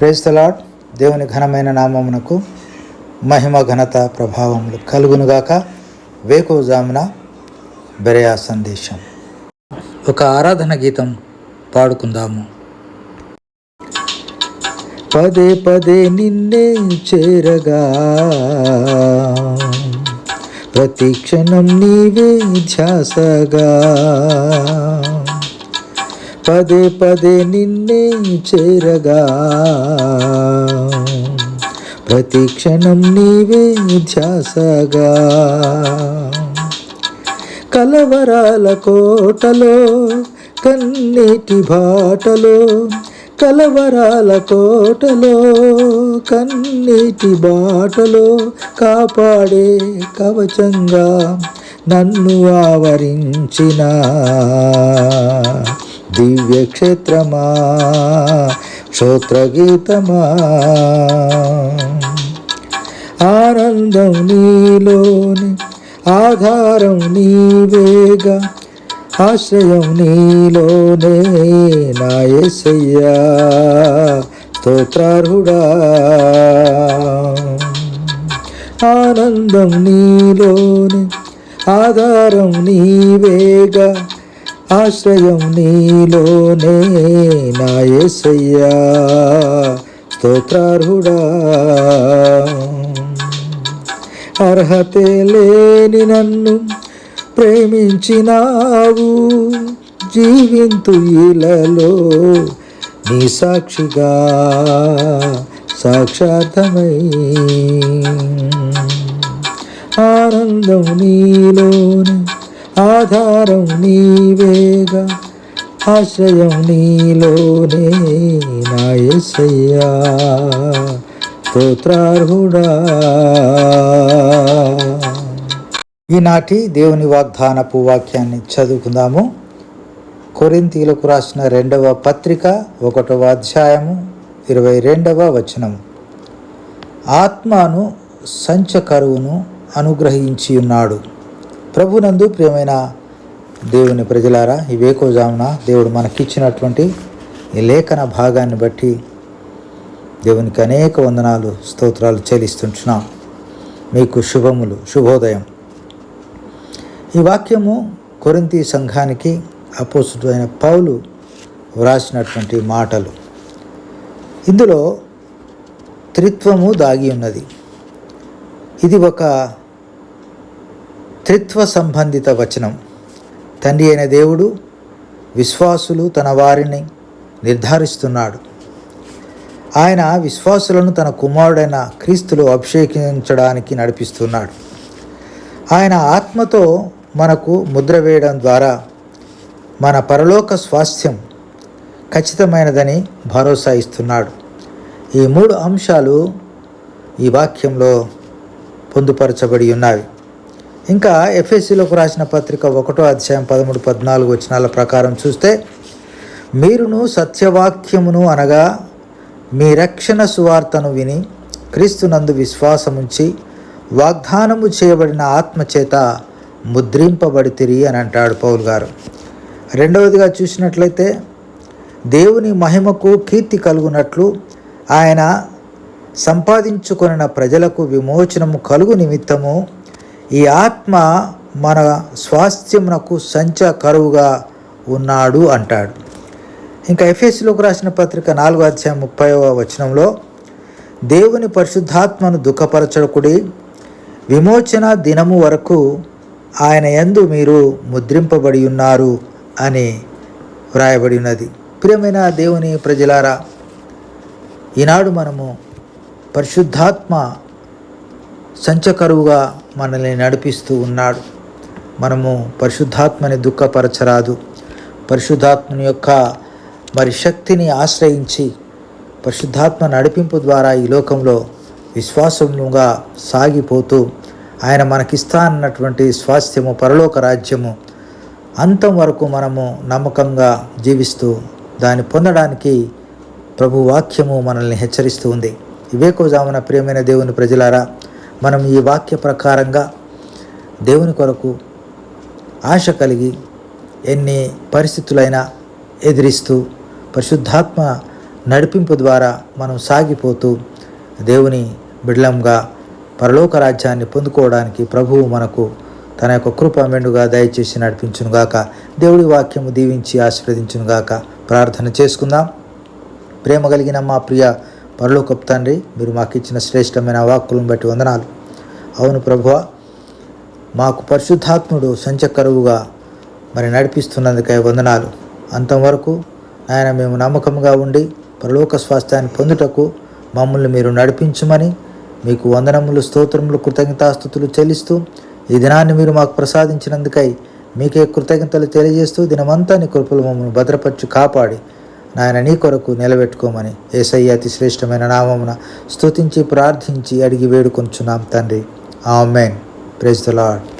Praise the Lord దేవుని ఘనమైన నామమునకు మహిమ ఘనత ప్రభావములు కలుగునుగాక. వేకోజామున బెరయా సందేశం. ఒక ఆరాధన గీతం పాడుకుందాము. పదే పదే నిన్నే చేరగా. ప్రతి క్షణం నీవే ధ్యాసగా. పదే పదే నిన్నే చేరగా. ప్రతి క్షణం నీవే ధ్యాసగా. కలవరాల కోటలో కన్నీటి బాటలో కలవరాల కోటలో కన్నీటి బాటలో కాపాడే కవచంగా నన్ను ఆవరించిన. దివ్యక్షేత్రమా శ్రోత్రగీతమా ఆనందం నీలోని ఆధారం నీవేగా ఆశ్రయం నీలోనే నాయసయ్యా స్తోత్రార్హుడా ఆనందం నీలోని ఆధారం నీవేగా ఆశ్రయం నీలోనే నా యేసయ్యా స్తోత్రార్హుడా. అర్హతే లేని నన్ను ప్రేమించినావు. జీవింతు ఇలలో నీ సాక్షిగా సాక్షార్థమై ఆనందం నీలోనే ఆధారం నీవేగా ఆశ్రయం నీలోనే నా యేసయ్యా స్తోత్రార్హుడా. ఈనాటి దేవుని వాగ్దానపు వాక్యాన్ని చదువుకుందాము. కొరింతీలకు రాసిన రెండవ పత్రిక ఒకటవ అధ్యాయము ఇరవై రెండవ వచనము ఆత్మను సంచకరువును అనుగ్రహించి ఉన్నాడు ప్రభునందు ప్రియమైన దేవుని ప్రజలారా ఈ వేకోజామున దేవుడు మనకిచ్చినటువంటి ఈ లేఖన భాగాన్ని బట్టి దేవునికి అనేక వందనాలు స్తోత్రాలు చెల్లిస్తుంటున్నాం. మీకు శుభములు శుభోదయం. ఈ వాక్యము కొరింతి సంఘానికి అపోసుడైన పౌలు వ్రాసినటువంటి మాటలు. ఇందులో త్రిత్వము దాగి ఉన్నది. ఇది ఒక త్రిత్వ సంబంధిత వచనం. తండ్రి అయిన దేవుడు విశ్వాసులు తన వారిని నిర్ధారిస్తున్నాడు. ఆయన విశ్వాసులను తన కుమారుడైన క్రీస్తులో అభిషేకించడానికి నడిపిస్తున్నాడు. ఆయన ఆత్మతో మనకు ముద్ర వేయడం ద్వారా మన పరలోక స్వాస్థ్యం ఖచ్చితమైనదని భరోసా ఇస్తున్నాడు. ఈ మూడు అంశాలు ఈ వాక్యంలో పొందుపరచబడి ఉన్నవి. ఇంకా ఎఫ్ఎస్సిలోకి రాసిన పత్రిక ఒకటో అధ్యాయం పదమూడు పద్నాలుగు వచనాల ప్రకారం చూస్తే మీరును సత్యవాక్యమును అనగా మీ రక్షణ సువార్తను విని క్రీస్తునందు విశ్వాసముంచి వాగ్దానము చేయబడిన ఆత్మచేత ముద్రింపబడితిరి అని అంటాడు పౌల్ గారు. రెండవదిగా చూసినట్లయితే దేవుని మహిమకు కీర్తి కలుగునట్లు ఆయన సంపాదించుకొనిన ప్రజలకు విమోచనము కలుగు నిమిత్తము ఈ ఆత్మ మన స్వాస్థ్యమునకు సంచ కరువుగా ఉన్నాడు అంటాడు. ఇంకా ఎఫ్ఎస్సిలోకి రాసిన పత్రిక నాలుగో అధ్యాయం ముప్పైవ వచనంలో దేవుని పరిశుద్ధాత్మను దుఃఖపరచకుడి విమోచన దినము వరకు ఆయన ఎందు మీరు ముద్రింపబడి ఉన్నారు అని వ్రాయబడి ఉన్నది. ప్రియమైన దేవుని ప్రజలారా ఈనాడు మనము పరిశుద్ధాత్మ సంచకరువుగా మనల్ని నడిపిస్తూ ఉన్నాడు. మనము పరిశుద్ధాత్మని దుఃఖపరచరాదు. పరిశుద్ధాత్మని యొక్క మరి శక్తిని ఆశ్రయించి పరిశుద్ధాత్మ నడిపింపు ద్వారా ఈ లోకంలో విశ్వాసముగా సాగిపోతూ ఆయన మనకిస్తా అన్నటువంటి స్వాస్థ్యము పరలోక రాజ్యము అంతం వరకు మనము నమ్మకంగా జీవిస్తూ దాన్ని పొందడానికి ప్రభు వాక్యము మనల్ని హెచ్చరిస్తూ ఉంది. వివేకోజామున ప్రియమైన దేవుని ప్రజలారా మనం ఈ వాక్య ప్రకారంగా దేవుని కొరకు ఆశ కలిగి ఎన్ని పరిస్థితులైనా ఎదిరిస్తూ పరిశుద్ధాత్మ నడిపింపు ద్వారా మనం సాగిపోతూ దేవుని బిడ్లంగా పరలోక రాజ్యాన్ని పొందుకోవడానికి ప్రభువు మనకు తన యొక్క కృప మెండుగా దయచేసి నడిపించునుగాక. దేవుడి వాక్యము దీవించి ఆశీర్వదించునుగాక. ప్రార్థన చేసుకుందాం. ప్రేమ కలిగిన మా ప్రియ పరలోకపు తండ్రి మీరు మాకు ఇచ్చిన శ్రేష్టమైన వాక్కులను బట్టి వందనాలు. అవును ప్రభువ మాకు పరిశుద్ధాత్ముడు సంచకరువుగా మరి నడిపిస్తున్నందుకై వందనాలు. అంతవరకు ఆయన మేము నమ్మకంగా ఉండి పరలోక స్వాస్థ్యాన్ని పొందుటకు మమ్మల్ని మీరు నడిపించమని మీకు వందనములు స్తోత్రములు కృతజ్ఞతాస్థుతులు చెల్లిస్తూ ఈ దినాన్ని మీరు మాకు ప్రసాదించినందుకై మీకే కృతజ్ఞతలు తెలియజేస్తూ దినమంతా నీ కృపలు మమ్మల్ని భద్రపరిచి కాపాడి నాయన నీ కొరకు నిలబెట్టుకోమని ఏసయ్య అతి శ్రేష్టమైన నామమున స్తుతించి ప్రార్థించి అడిగి వేడుకొంచున్నాం తండ్రి. ఆమెన్. Praise the lord